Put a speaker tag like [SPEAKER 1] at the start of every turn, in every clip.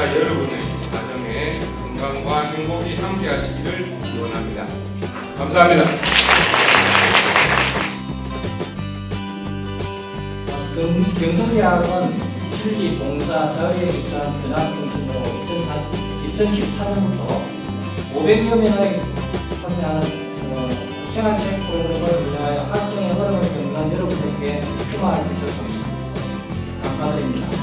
[SPEAKER 1] 청취자 여러분의 가정에 건강과 행복이 함께하시기를 기원합니다. 감사합니다.
[SPEAKER 2] 경- 경성대학은 실기 봉사 자격 입장 변화 중심으로 2014년부터 500여 명의 참여하는 어, 생활 체육 프로그램을 위하여 활동의 흐름을 겪는 여러분들께 힘을 주셨습니다. 감사드립니다.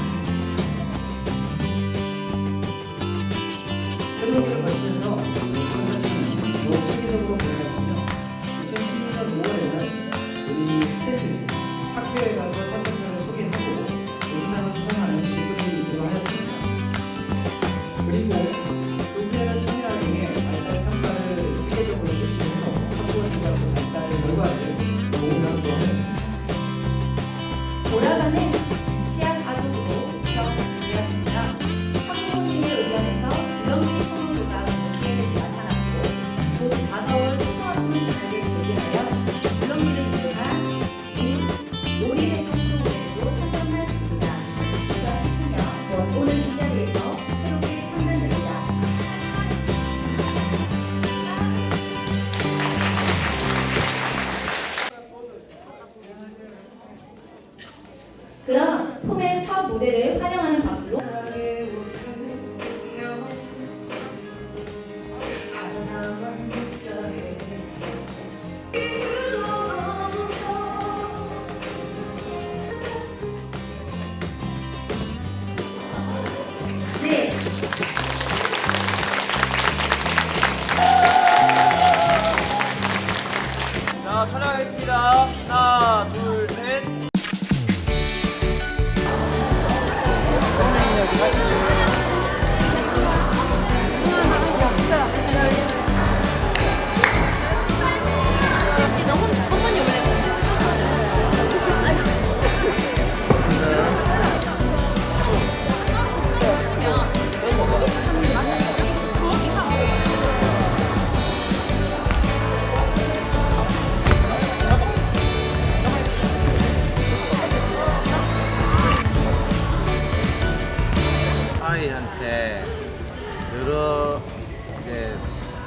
[SPEAKER 3] 그럼 폼의 첫 무대를 환영하는 박수로 네,
[SPEAKER 4] 자, 촬영하겠습니다. 하나, 둘,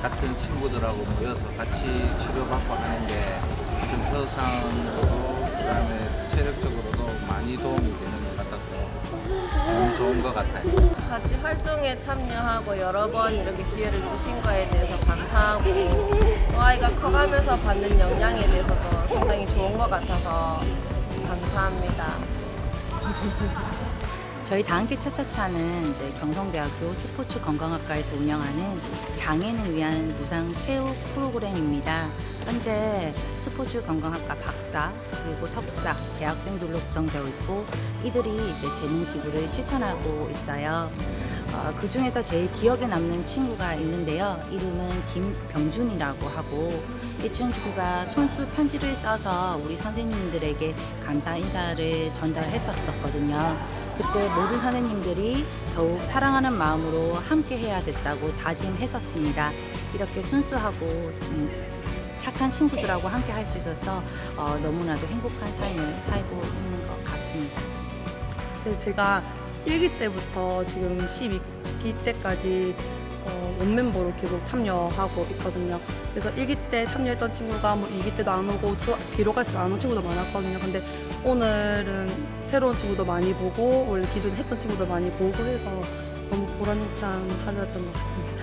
[SPEAKER 5] 같은 친구들하고 모여서 같이 치료받고 하는데 정서상으로도 그다음에 체력적으로도 많이 도움이 되는 것 같아서 너무 좋은 것 같아요.
[SPEAKER 6] 같이 활동에 참여하고 여러 번 이렇게 기회를 주신 거에 대해서 감사하고 또 아이가 커가면서 받는 영향에 대해서도 상당히 좋은 것 같아서 감사합니다.
[SPEAKER 7] 저희 다한끼 차차차는 이제 경성대학교 스포츠 건강학과에서 운영하는 장애인을 위한 무상 체육 프로그램입니다. 현재 스포츠 건강학과 박사 그리고 석사 재학생들로 구성되어 있고 이들이 이제 재능 기부를 실천하고 있어요. 어, 그 중에서 제일 기억에 남는 친구가 있는데요. 이름은 김병준이라고 하고 이 친구가 손수 편지를 써서 우리 선생님들에게 감사 인사를 전달했었거든요. 그때 모든 선생님들이 더욱 사랑하는 마음으로 함께 해야 됐다고 다짐했었습니다. 이렇게 순수하고 음, 착한 친구들하고 함께 할 수 있어서 어, 너무나도 행복한 삶을 살고 있는 것 같습니다.
[SPEAKER 8] 네, 제가 1기 때부터 지금 12기 때까지 어, 원멤버로 계속 참여하고 있거든요. 그래서 1기 때 참여했던 친구가 뭐 2기 때도 안 오고 좀 뒤로 갈수록 안 온 친구도 많았거든요. 근데 오늘은 새로운 친구도 많이 보고 원래 기존에 했던 친구도 많이 보고 해서 너무 보람찬 하루였던 것 같습니다.